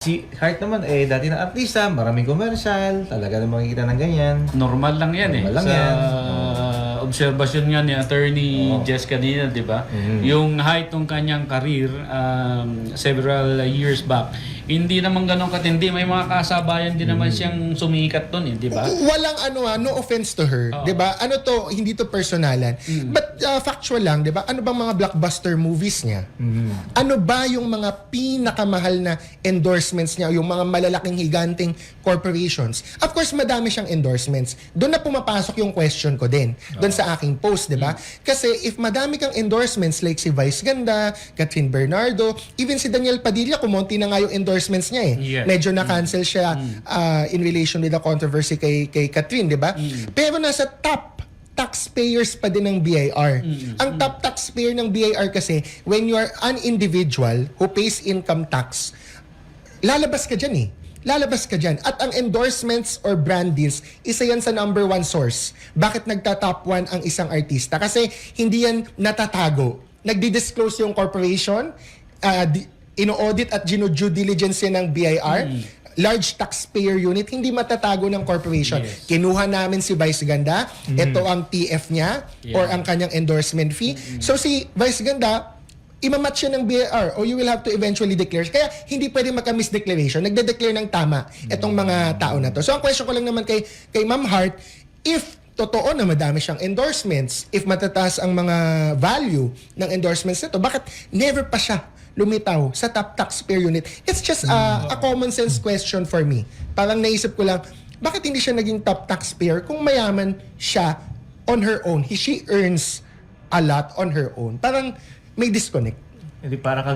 Si Hart naman, eh, dati na artista, maraming commercial, talaga na makikita ng ganyan. Normal lang yan eh. Normal lang sa yan. obserbasyon nga ni Attorney Jess kanina, di ba? Mhm. Yung height ng kanyang career um, several years back, hindi naman ganun katindi. May mga kasabayan din naman siyang sumikat doon eh, di ba? Walang ano ah, no offense to her, Oo. 'di ba? Ano to, hindi to personalan. But uh, factual lang, 'di ba? Ano bang mga blockbuster movies niya? Ano ba yung mga pinakamahal na endorsements niya, yung mga malalaking higanting corporations? Of course, madami siyang endorsements. Doon na pumapasok yung question ko din, doon sa aking post, 'di ba? Kasi if madami kang endorsements like si Vice Ganda, Catherine Bernardo, even si Daniel Padilla, kumonti na nga yung endorsements niya eh. Yes. Medyo na-cancel siya uh, in relation with the controversy kay kay Catherine, 'di ba? Pero nasa top taxpayers pa din ng BIR. Ang top taxpayer ng BIR kasi when you are an individual who pays income tax, lalabas ka dyan eh. Lalabas ka dyan. At ang endorsements or brand deals, isa yan sa number one source. Bakit nagta-top one ang isang artista? Kasi hindi yan natatago. Nagdi-disclose yung corporation, uh, ino-audit at gino-due diligence yan ng BIR, large taxpayer unit, hindi matatago ng corporation. Yes. Kinuha namin si Vice Ganda, ito ang TF niya or Yeah. ang kanyang endorsement fee. So si Vice Ganda, imamatch siya ng BIR or you will have to eventually declare. Kaya hindi pwede magka-misdeclaration. Nagde-declare ng tama itong mga tao na to. So ang question ko lang naman kay, kay Ma'am Hart, if totoo na madami siyang endorsements, if matataas ang mga value ng endorsements nito, bakit never pa siya lumitaw sa top taxpayer unit? It's just uh, a common sense question for me. Parang naisip ko lang, bakit hindi siya naging top taxpayer kung mayaman siya on her own? He, she earns a lot on her own. Parang may disconnect. Hindi para ka